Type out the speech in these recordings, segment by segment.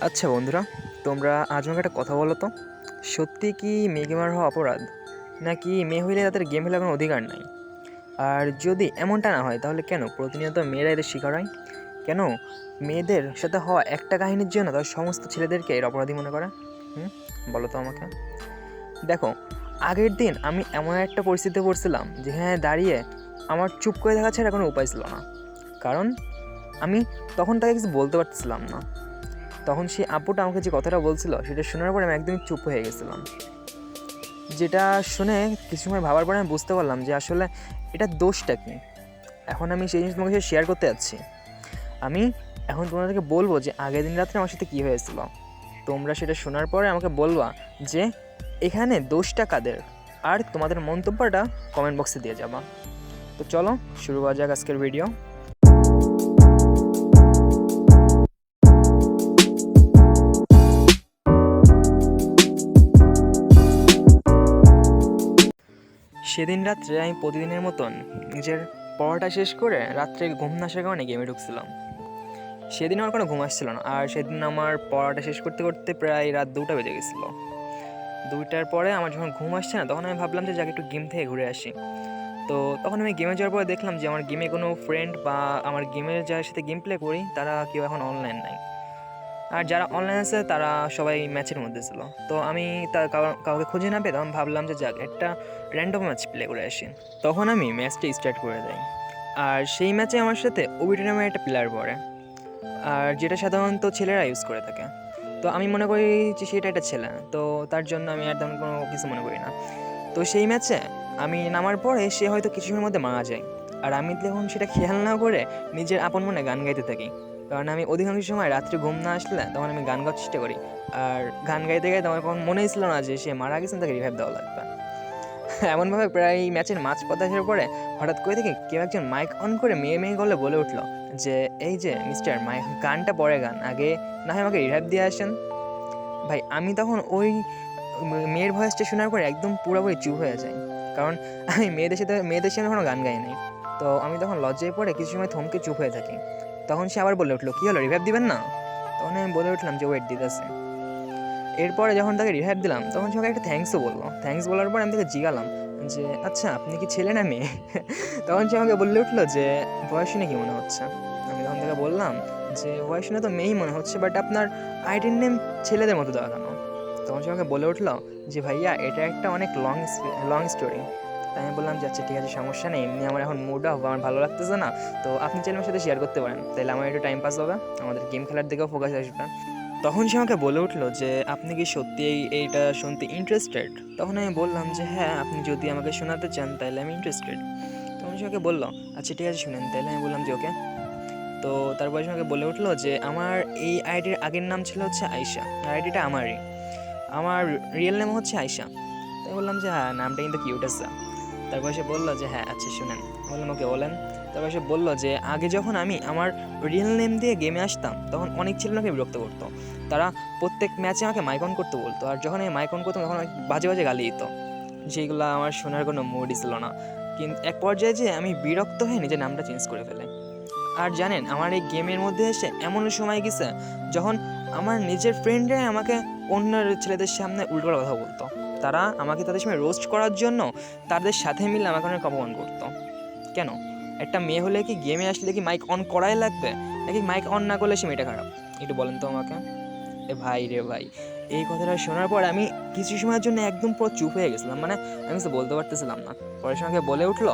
আচ্ছা বন্ধুরা, তোমরা আজ আমাকে একটা কথা বলো তো। সত্যি কি মেয়ে গেমার হওয়া অপরাধ? নাকি মেয়ে হইলে তাদের গেম খেলার কোনো অধিকার নাই? আর যদি এমনটা না হয়, তাহলে কেন প্রতিনিয়ত মেয়েরা এদের শিকার হয়? কেন মেয়েদের সাথে হওয়া একটা কাহিনীর জন্য তার সমস্ত ছেলেদেরকে এর অপরাধী মনে করে? হুম, বলো তো আমাকে। দেখো, আগের দিন আমি এমন একটা পরিস্থিতিতে পড়ছিলাম যেখানে দাঁড়িয়ে আমার চুপ করে থাকা ছাড়া কোনো উপায় ছিল না। কারণ আমি তখন তাকে কিছু বলতে পারছিলাম না। তখন সেই আপুটা আমাকে যে কথাটা বলছিল, সেটা শোনার পরে আমি একদমই চুপ হয়ে গেছিলাম। যেটা শুনে কিছু সময় ভাবার পরে আমি বুঝতে পারলাম যে আসলে এটা দোষটা কি। এখন আমি সেই জিনিস তোমাকে শেয়ার করতে যাচ্ছি। আমি এখন তোমাদেরকে বলব যে আগের দিন রাত্রে আমার সাথে কী হয়েছিল। তোমরা সেটা শোনার পরে আমাকে বলবা যে এখানে দোষটা কাদের, আর তোমাদের মন্তব্যটা কমেন্ট বক্সে দিয়ে যাবা। তো চলো, শুরু করা যাক আজকের ভিডিও সেদিন রাত্রে আমি প্রতিদিনের মতন নিজের পড়াটা শেষ করে রাত্রে ঘুম না আসার কারণে গেমে ঢুকছিলাম। সেদিন আমার কোনো ঘুম আসছিল না, আর সেদিন আমার পড়াটা শেষ করতে করতে প্রায় রাত দুটা বেজে গেছিল। দুইটার পরে আমার যখন ঘুম আসছে না, তখন আমি ভাবলাম যে যাকে একটু গেম থেকে ঘুরে আসি। তো তখন আমি গেমে যাওয়ার পরে দেখলাম যে আমার গেমে কোনো ফ্রেন্ড বা আমার গেমের যার সাথে গেম প্লে করি, তারা কেউ এখন অনলাইন নাই। আর যারা অনলাইন আছে, তারা সবাই ম্যাচের মধ্যে ছিল। তো আমি তার কাউ- কাউকে খুঁজে না তখন ভাবলাম যে যাক, একটা র্যান্ডম ম্যাচ প্লে করে আসি। তখন আমি ম্যাচটা স্টার্ট করে দেই। আর সেই ম্যাচে আমার সাথে ওবিটি নামের একটা প্লেয়ার পড়ে। আর যেটা সাধারণত ছেলেরা ইউজ করে থাকে। তো আমি মনে করি যে সেটা একটা ছেলে। তো তার জন্য আমি আর তেমন কোনো কিছু মনে করি না। তো সেই ম্যাচে আমি নামার পরে সে হয়তো কিছু সময়ের মধ্যে মারা যায়। আর আমি তখন সেটা খেয়াল না করে নিজের আপন মনে গান গাইতে থাকি। কারণ আমি অধিকাংশ সময় রাত্রে ঘুম না আসলে তখন আমি গান গাওয়ার চেষ্টা করি। আর গান গাইতে গাইতে আমার কখন মনেই ছিল না যে সে মারা গেছেন তাকে রিভাইভ দেওয়া লাগবে। এমনভাবে প্রায় ম্যাচের মাঝ পথে আসার পরে হঠাৎ করে দেখি কেউ একজন মাইক অন করে মেয়ে মেয়ে গলে বলে উঠল যে, এই যে মিস্টার মাইক গানটা পরে গান। আগে না হয় আমাকে রিভাইভ দিয়ে আসেন। ভাই, আমি তখন ওই মেয়ের ভয়েসটা শোনার পরে একদম পুরোপুরি চুপ হয়ে যাই। কারণ আমি মেয়েদের সাথে মেয়েদের সাথে কোনো গান গাই নাই। তো আমি তখন লজ্জায় পড়ে কিছু সময় থমকে চুপ হয়ে থাকি। তখন সে আবার বলে উঠল, কী হলো? রিভাইভ দিবেন না? তখন আমি বলে উঠলাম যে ওয়েট দিতেছে। এরপরে যখন তাকে রিভাইভ দিলাম, তখন সে একটা থ্যাঙ্কসও বলল। থ্যাঙ্কস বলার পর আমি তাকে জিগালাম যে আচ্ছা আপনি কি ছেলে না মেয়ে? তখন সে আমাকে বলে উঠল যে বয়স শুনে কি মনে হচ্ছে? আমি তখন তাকে বললাম যে বয়স তো মেয়েই মনে হচ্ছে বাট আপনার আইডেন্ট নেম ছেলেদের মতো দেওয়া কেন তখন সে আমাকে বলে উঠল যে, ভাইয়া, এটা একটা অনেক লং লং স্টোরি তাই আমি বললাম যে আচ্ছা ঠিক আছে, সমস্যা নেই। এমনি আমার এখন মুড অফ আমার ভালো লাগতেছে না। তো আপনি চাইলে আমার সাথে শেয়ার করতে পারেন। তাহলে আমার একটু টাইম পাস হবে। আমাদের গেম খেলার দিকেও ফোকাস আসবে। তখন সে আমাকে বলে উঠল যে, আপনি কি সত্যি এই, এইটা শুনতে ইন্টারেস্টেড তখন আমি বললাম যে হ্যাঁ আপনি যদি আমাকে শোনাতে চান তাহলে আমি ইন্টারেস্টেড তখন সে আমাকে বলল আচ্ছা ঠিক আছে, শুনেন। তাহলে আমি বললাম যে, ওকে। তো তারপরে সে আমাকে বলে উঠল যে, আমার এই আইডির আগের নাম ছিল হচ্ছে আর আইডিটা আমারই। আমার রিয়েল নেম হচ্ছে আয়শা। তাই বললাম যে হ্যাঁ নামটা কিন্তু কিউট আছে। তারপর সে বলল যে হ্যাঁ আচ্ছা শুনেন। বললাম, ওকে, বলেন। তারপর সে বলল যে, আগে যখন আমি আমার রিয়েল নেম দিয়ে গেমে আসতাম, তখন অনেক ছেলে আমাকে বিরক্ত করতো। তারা প্রত্যেক ম্যাচে আমাকে মাইকন করতে বলতো, আর যখন আমি মাইক অন করতাম, তখন অনেক বাজে বাজে গালি দিত। যেগুলো আমার শোনার কোনো মুডই ছিল না। কিন্তু এক পর্যায়ে যে আমি বিরক্ত হয়ে নিজের নামটা চেঞ্জ করে ফেলে। আর জানেন, আমার এই গেমের মধ্যে এসে এমন সময় গেছে, যখন আমার নিজের ফ্রেন্ডরাই আমাকে অন্য ছেলেদের সামনে উল্টো কথা বলতো। তারা আমাকে তাদের সময় রোস্ট করার জন্য তাদের সাথে মিলে আমাকে অনেক অপমান করতো। কেন? একটা মেয়ে হলে কি গেমে আসলে কি মাইক অন করাই লাগবে? নাকি মাইক অন না করলে সে মেয়েটা খারাপ? একটু বলেন তো আমাকে। এ ভাই রে ভাই, এই কথাটা শোনার পর আমি কিছু সময়ের জন্য একদম পুরো চুপ হয়ে গেছিলাম। মানে আমি কিছু বলতে পারতেছিলাম না। পরে সে আমাকে বলে উঠল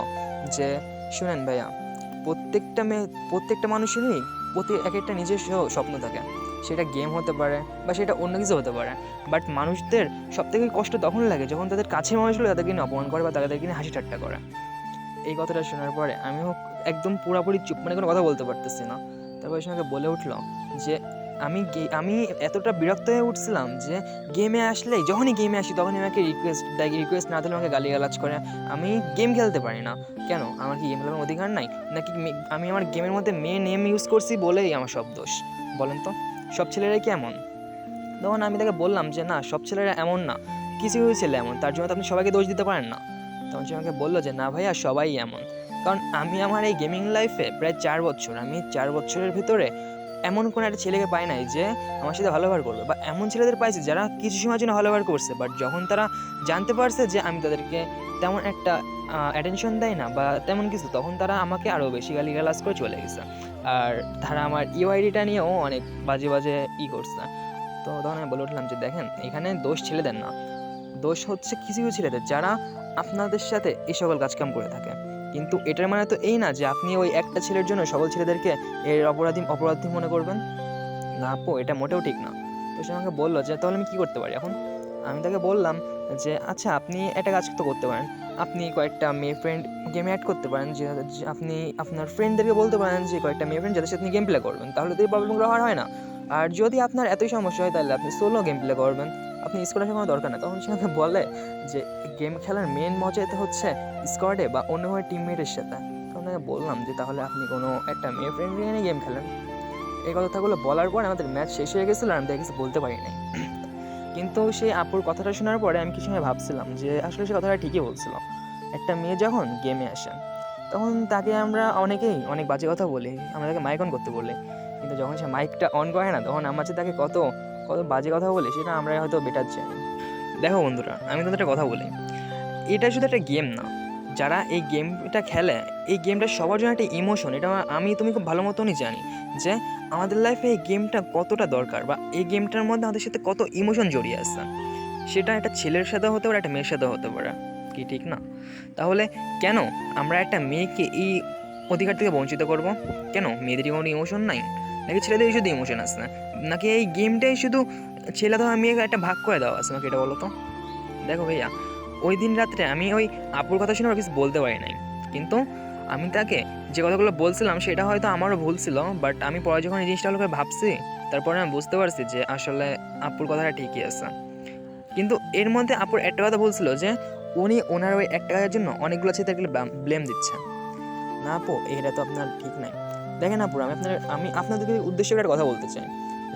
যে, শুনেন ভাইয়া, প্রত্যেকটা মেয়ে, প্রত্যেকটা মানুষেরই প্রতি এক একটা নিজস্ব স্বপ্ন থাকে। সেটা গেম হতে পারে বা সেটা অন্য কিছু হতে পারে। বাট মানুষদের সব থেকে কষ্ট তখন লাগে যখন তাদের কাছের মানুষগুলো তাদেরকে নিয়ে অপমান করে বা তাদেরকে নিয়ে হাসি ঠাট্টা করে। এই কথাটা শোনার পরে আমিও একদম পুরোপুরি চুপ মানে কোনো কথা বলতে পারতেছি না। তারপর সে আমাকে বলে উঠল যে, আমি আমি এতটা বিরক্ত হয়ে উঠছিলাম যে গেমে আসলেই, যখনই গেমে আসি তখনই আমাকে রিকোয়েস্ট দেয় রিকোয়েস্ট না দিলে আমাকে গালিগালাজ করে। আমি গেম খেলতে পারি না। কেন? আমার কি গেম খেলার অধিকার নাই? নাকি আমি আমার গেমের মধ্যে মেয়ে নেম ইউজ করছি বলেই আমার সব দোষ। বলেন তো। সব ছেলেরাই কি এমন? তখন আমি তাকে বললাম যে, না, সব ছেলেরা এমন না। কিছু কিছু ছেলে এমন। তার জন্য তো আপনি সবাইকে দোষ দিতে পারেন না। তখন সে আমাকে বলল যে, না ভাইয়া, সবাই এমন। কারণ আমি আমার এই গেমিং লাইফে প্রায় চার বছর। আমি চার বছরের ভিতরে এমন কোনো একটা ছেলেকে পায় নাই যে আমার সাথে ভালো ব্যবহার করবে। বা এমন ছেলেদের পাইছে যারা কিছু সময়ের জন্য ভালো ব্যবহার করছে বাট যখন তারা জানতে পারছে যে আমি তাদেরকে তেমন একটা অ্যাটেনশন দেয় না বা তেমন কিছু, তখন তারা আমাকে আরও বেশি গালি গালাজ করে চলে গেছে। আর তারা আমার ইউআইডিটা নিয়েও অনেক বাজে বাজে ই করছে। তো তখন আমি বলে উঠলাম যে, দেখেন, এখানে দোষ ছেলেদের না। দোষ হচ্ছে কিছু কিছু ছেলেদের যারা আপনাদের সাথে এই সকল কাজকাম করে থাকে। কিন্তু এটার মানে তো এই না যে আপনি ওই একটা ছেলের জন্য সকল ছেলেদেরকে এর অপরাধী অপরাধী মনে করবেন? না আপু, এটা মোটেও ঠিক না। তো সে আমাকে বলল যে, তাহলে আমি কী করতে পারি এখন? আমি তাকে বললাম যে আচ্ছা আপনি একটা কাজ তো করতে পারেন। আপনি কয়েকটা মেয়ে ফ্রেন্ড গেমে অ্যাড করতে পারেন, যে আপনি, আপনার ফ্রেন্ডদেরকে বলতে পারেন যে, কয়েকটা মেয়ে ফ্রেন্ড যাদের সাথে আপনি গেম প্লে করবেন। তাহলে তো এই প্রবলেমগুলো আর হয় না। আর যদি আপনার এতই সমস্যা হয়, তাহলে আপনি সোলো গেম প্লে করবেন। আপনি স্কোয়াড আসার কোনো দরকার নেই তখন সে আমাকে বলে যে, গেম খেলার মেন মজাই তো হচ্ছে স্কোয়াডে বা অন্য কোনো টিমমেটের সাথে। তখন তাকে বললাম যে, তাহলে আপনি কোনো একটা মেয়ে ফ্রেন্ড নিয়ে গেম খেলেন। এই কথাগুলো বলার পর আমাদের ম্যাচ শেষ হয়ে গেছিল আর আমি তাকে কিছু বলতে পারি নাই। কিন্তু সেই আপুর কথাটা শোনার পরে আমি কিছু সময় ভাবছিলাম যে, আসলে সে কথাটা ঠিকই বলছিল। একটা মেয়ে যখন গেমে আসে, তখন তাকে আমরা অনেকেই অনেক বাজে কথা বলি, আমরা তাকে মাইক অন করতে বলি। কিন্তু যখন সে মাইকটা অন করে না, তখন আমার যে তাকে কত কত বাজে কথা বলি সেটা আমরা হয়তো বেটার জানি। দেখো বন্ধুরা, আমি তোমাদের একটা কথা বলি। এটা শুধু একটা গেম না। যারা এই গেমটা খেলে, এই গেমটা সবার জন্য একটা ইমোশন এটা আমি তুমি খুব ভালো মতনই জানি যে আমাদের লাইফে এই গেমটা কতটা দরকার বা এই গেমটার মধ্যে আমাদের সাথে কত ইমোশন জড়িয়ে আসছে সেটা একটা ছেলের সাথে হতে পারে, একটা মেয়ের সাথে হতে পারে। কি ঠিক না? তাহলে কেন আমরা একটা মেয়েকে এই অধিকার থেকে বঞ্চিত করব? কেন? মেয়েদের কোনো ইমোশন নাই? নাকি ছেলেদের শুধু ইমোশন আছে? নাকি এই গেমটাই শুধু ছেলে ধর মেয়েকে একটা ভাগ করে দেওয়া আছে নাকি এটা বলো তো? দেখো ভাইয়া, ওই দিন রাত্রে আমি ওই আপুর কথা শুনে কিছু বলতে পারি নাই। কিন্তু আমি তাকে যে কথাগুলো বলছিলাম সেটা হয়তো আমারও ভুল ছিল বাট আমি পরে যখন এই জিনিসটা লোকে ভাবছি, তারপরে আমি বুঝতে পারছি যে আসলে আপুর কথাটা ঠিকই আছে। কিন্তু এর মধ্যে আপুর একটা কথা বলছিল যে উনি ওনার ওই একটা কাজের জন্য অনেকগুলো ছেলেদেরকে ব্লেম দিচ্ছে। না আপু, এটা তো আপনার ঠিক নাই। দেখেন আপুর, আমি আপনার আমি আপনাদেরকে উদ্দেশ্যে একটা কথা বলতে চাই,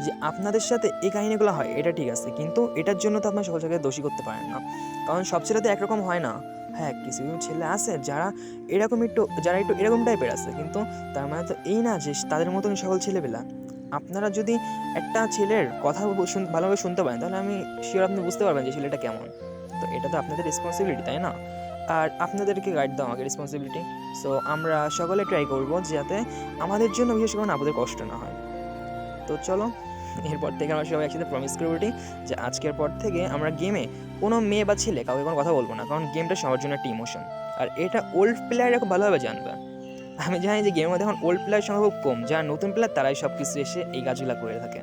যে আপনাদের সাথে এই কাহিনিগুলো হয়, এটা ঠিক আছে, কিন্তু এটার জন্য তো আপনার সকল জায়গায় দোষী করতে পারেন না। কারণ সব ছেলে তো একরকম হয় না। হ্যাঁ কিছু কিছু ছেলে আছে যারা এরকম একটু, যারা একটু এরকম টাইপের আছে, কিন্তু তার মানে তো এই না যে তাদের মতন সকল ছেলেবেলা আপনারা যদি একটা ছেলের কথা ভালোভাবে শুনতে পারেন, তাহলে আমি শিওর আপনি বুঝতে পারবেন যে ছেলেটা কেমন। তো এটা তো আপনাদের রেসপন্সিবিলিটি তাই না? আর আপনাদেরকে গাইড দেওয়া আমাকে রেসপন্সিবিলিটি সো আমরা সকলে ট্রাই করব যাতে আমাদের জন্য বিশেষ করে আপনাদের কষ্ট না হয়। তো চলো, এরপর থেকে আমরা সবাই একসাথে প্রমিস করে উঠি যে আজকের পর থেকে আমরা গেমে কোনো মেয়ে বা ছেলে কাউকে কোনো কথা বলব না, কারণ গেমটা সবার জন্য একটা ইমোশন আর এটা ওল্ড প্লেয়াররা খুব ভালোভাবে জানবে। আমি জানি যে গেমের মধ্যে এখন ওল্ড প্লেয়ার সংখ্যা খুব কম, যারা নতুন প্লেয়ার তারাই সব কিছু এসে এই কাজগুলো করে থাকে।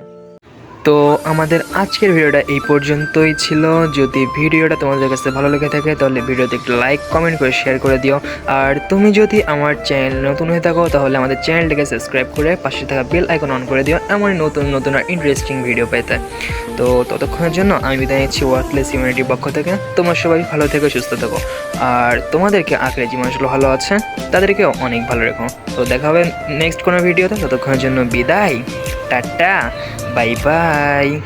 তো আমাদের আজকের ভিডিওটা এই পর্যন্তই ছিল। যদি ভিডিওটা তোমাদের কাছে ভালো লেগে থাকে, তাহলে ভিডিওতে একটু লাইক কমেন্ট করে শেয়ার করে দিও। আর তুমি যদি আমার চ্যানেল নতুন হয়ে থাকো, তাহলে আমাদের চ্যানেলটাকে সাবস্ক্রাইব করে পাশে থাকা বেল আইকন অন করে দিও, এমনই নতুন নতুন আর ইন্টারেস্টিং ভিডিও পেতে। তো ততক্ষণের জন্য আমি বিদায় নিচ্ছি ওয়ার্কলেস ইউনিটির পক্ষ থেকে। তোমরা সবাই ভালো থেকো, সুস্থ থাকো। আর তোমাদেরকে আঁকড়ে যে মানুষগুলো ভালো আছে, তাদেরকেও অনেক ভালো রেখো। তো দেখা হবে নেক্সট কোনো ভিডিওতে, ততক্ষণের জন্য বিদায়। টাটা! Bye-bye!